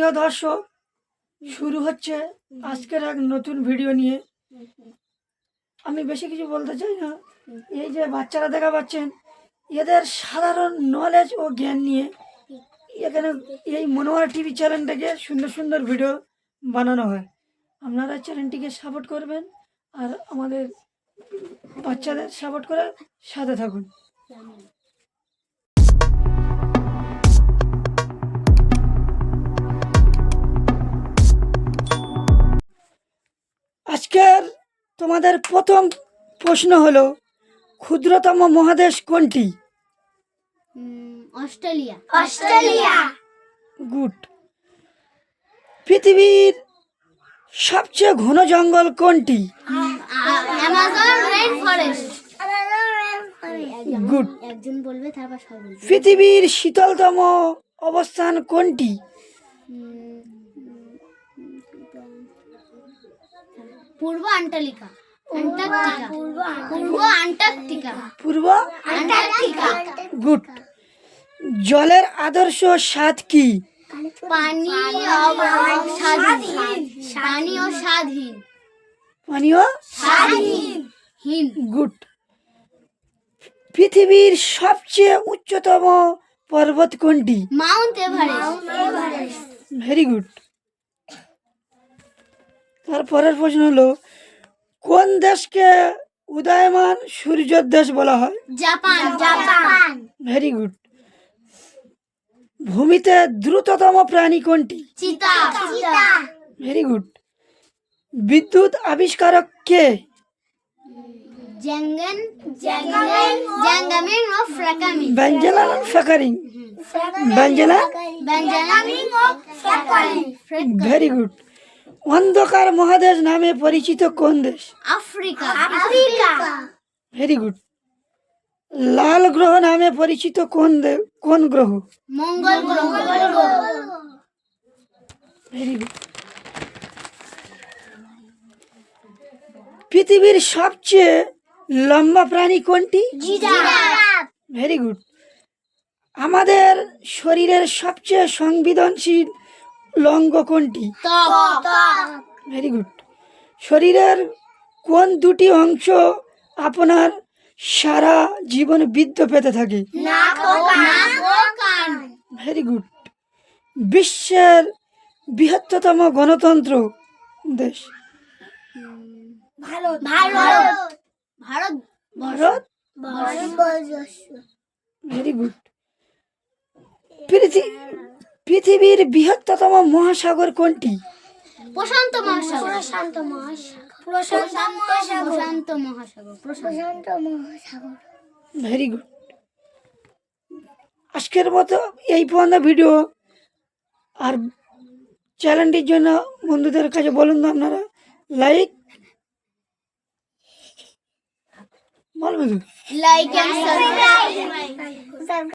প্রিয় দর্শক, শুরু হচ্ছে আজকের এক নতুন ভিডিও নিয়ে। আমি বেশি কিছু বলতে চাই না। এই যে বাচ্চারা দেখা পাচ্ছেন, এদের সাধারণ নলেজ ও জ্ঞান নিয়ে এখানে এই মনোহর টিভি চ্যানেল থেকে সুন্দর সুন্দর ভিডিও বানানো হয়। আপনারা চ্যানেলটিকে সাপোর্ট করবেন আর আমাদের বাচ্চাদের সাপোর্ট করে সাথে থাকুন। তোমাদের প্রথম প্রশ্ন হলো ক্ষুদ্রতম মহাদেশ কোনটি? অস্ট্রেলিয়া। অস্ট্রেলিয়া। গুড। পৃথিবীর সবচেয়ে ঘন জঙ্গল কোনটি? গুড। একজন বলবে তারপর পৃথিবীর শীতলতম অবস্থান কোনটি? পূর্ব আন্টালিকা আন্টার্কটিকা। পূর্ব আন্টার্কটিকা। পূর্ব আন্টার্কটিকা। গুড। জলের আদর্শ স্বাদ কি? পানি পানি ও স্বাধীন পানীয় স্বাধীন হীন গুড পৃথিবীর সবচেয়ে উচ্চতম পর্বত কোনটি মাউন্ট এভারেস্ট ভেরি গুড তারপরের প্রশ্ন হলো কোন দেশকে উদয়মান সূর্যের দেশ বলা হয়? Japan Japan. ভেরি গুড ভূমিতে দ্রুততম প্রাণী কোনটি? চিতা। ভেরি গুড বিদ্যুৎ আবিষ্কারক কে? জ্যাঙ্গেন জ্যাঙ্গেন জ্যাঙ্গামিং ও ফ্রাকামিং ব্যঞ্জনা ফেকারিং ব্যঞ্জনা? বেঞ্জামিন ও ফ্রাকামিং ভেরি গুড অন্ধকার মহাদেশ নামে পরিচিত কোন দেশ? আফ্রিকা। আফ্রিকা। ভেরি গুড লাল গ্রহ নামে পরিচিত কোন কোন গ্রহ? মঙ্গল গ্রহ। ভেরি গুড পৃথিবীর সবচেয়ে লম্বা প্রাণী কোনটি? জিরাফ। ভেরি গুড আমাদের শরীরের সবচেয়ে সংবেদনশীল লঙ্গ কোনটি? ভেরি গুড শরীরের কোন দুটি অংশ আপনার সারা জীবন বৃদ্ধ পেতে থাকে? নাক ও নাক ও কান ভেরি গুড বিশ্বের বৃহত্তম গণতন্ত্র দেশ? ভারত। ভারত। ভারত। ভারত? ভেরি গুড পৃথিবীর বৃহত্তম মহাসাগর কোনটি? প্রশান্ত মহাসাগর। প্রশান্ত মহাসাগর। প্রশান্ত মহাসাগর। প্রশান্ত মহাসাগর। ভেরি গুড আজকের মতো এই পর্যন্ত ভিডিও। আর চ্যানেলটির জন্য বন্ধুদের কাছে বলুন তো আপনারা লাইক বলবে তো লাইক এন্ড সাবস্ক্রাইব